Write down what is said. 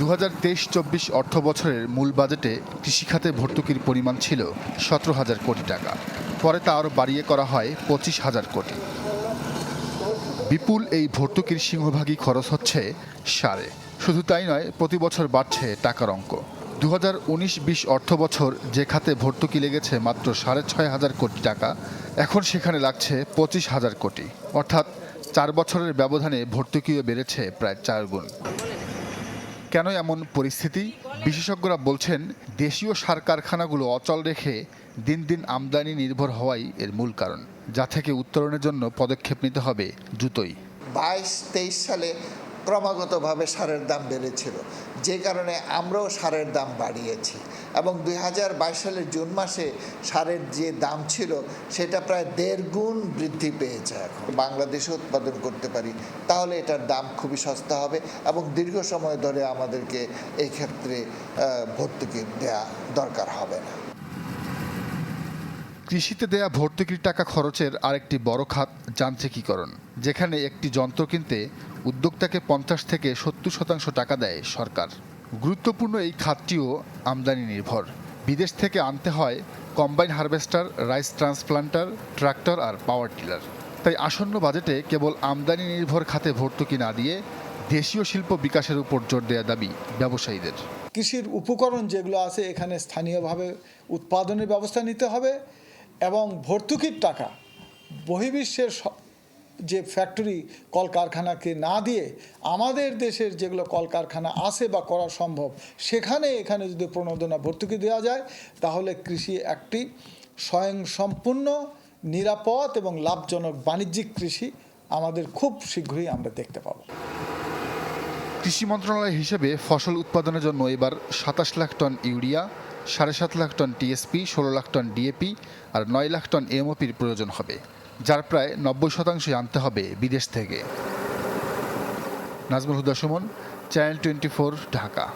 দু হাজার তেইশ চব্বিশ অর্থ বছরের মূল বাজেটে কৃষিখাতে ভর্তুকির পরিমাণ ছিল সতেরো হাজার কোটি টাকা। পরে তা আরও বাড়িয়ে করা হয় পঁচিশ হাজার কোটি। বিপুল এই ভর্তুকির সিংহভাগই খরচ হচ্ছে সারে। শুধু তাই নয়, প্রতি বছর বাড়ছে টাকার অঙ্ক। দু হাজার উনিশ বিশ অর্থ বছর যে খাতে ভর্তুকি লেগেছে মাত্র সাড়ে ছয় হাজার কোটি টাকা, এখন সেখানে লাগছে পঁচিশ হাজার কোটি। অর্থাৎ চার বছরের ব্যবধানে ভর্তুকিও বেড়েছে প্রায় চার গুণ। কেন এমন পরিস্থিতি? বিশেষজ্ঞরা বলছেন, দেশীয় সার কারখানাগুলো অচল রেখে দিন দিন আমদানি নির্ভর হওয়াই এর মূল কারণ, যা থেকে উত্তরণের জন্য পদক্ষেপ নিতে হবে দ্রুতই। বাইশ তেইশ সালে ক্রমাগতভাবে সারের দাম বেড়েছিল, যে কারণে আমরাও সারের দাম বাড়িয়েছি। এবং দুই হাজার বাইশ সালের জুন মাসে সারের যে দাম ছিল, সেটা প্রায় দেড় গুণ বৃদ্ধি পেয়েছে এখন। বাংলাদেশে উৎপাদন করতে পারি, তাহলে এটার দাম খুবই সস্তা হবে এবং দীর্ঘ সময় ধরে আমাদেরকে এই ক্ষেত্রে ভর্তুকি দেওয়া দরকার হবে না। কৃষিতে দেয়া ভর্তুকির টাকা খরচের আরেকটি বড় খাত যান্ত্রিকীকরণ, যেখানে একটি যন্ত্র কিনতে উদ্যোক্তাকে পঞ্চাশ থেকে সত্তর শতাংশ টাকা দেয় সরকার। গুরুত্বপূর্ণ এই খাতটিও আমদানি নির্ভর বিদেশ থেকে আনতে হয় combine harvester, rice transplanter, tractor আর পাওয়ার টিলার। তাই আসন্ন বাজেটে কেবল আমদানি নির্ভর খাতে ভর্তুকি না দিয়ে দেশীয় শিল্প বিকাশের উপর জোর দেওয়া দাবি ব্যবসায়ীদের। কৃষির উপকরণ যেগুলো আছে, এখানে স্থানীয়ভাবে উৎপাদনের ব্যবস্থা নিতে হবে। এবং ভর্তুকির টাকা বহির্বিশ্বের যে ফ্যাক্টরি কলকারখানাকে না দিয়ে আমাদের দেশের যেগুলো কলকারখানা আছে বা করা সম্ভব, সেখানে এখানে যদি প্রণোদনা ভর্তুকি দেওয়া যায়, তাহলে কৃষি একটি স্বয়ংসম্পূর্ণ, নিরাপদ এবং লাভজনক বাণিজ্যিক কৃষি আমাদের খুব শীঘ্রই আমরা দেখতে পাবো। কৃষি মন্ত্রণালয় হিসেবে ফসল উৎপাদনের জন্য এবার সাতাশ লাখ টন ইউরিয়া সাড়ে সাত লাখ টন টিএসপি, ষোলো লাখ টন ডিএপি আর নয় লাখ টন এমওপির প্রয়োজন হবে, যার প্রায় নব্বই শতাংশই আনতে হবে বিদেশ থেকে। Nazmul Huda Suman, channel twenty Dhaka.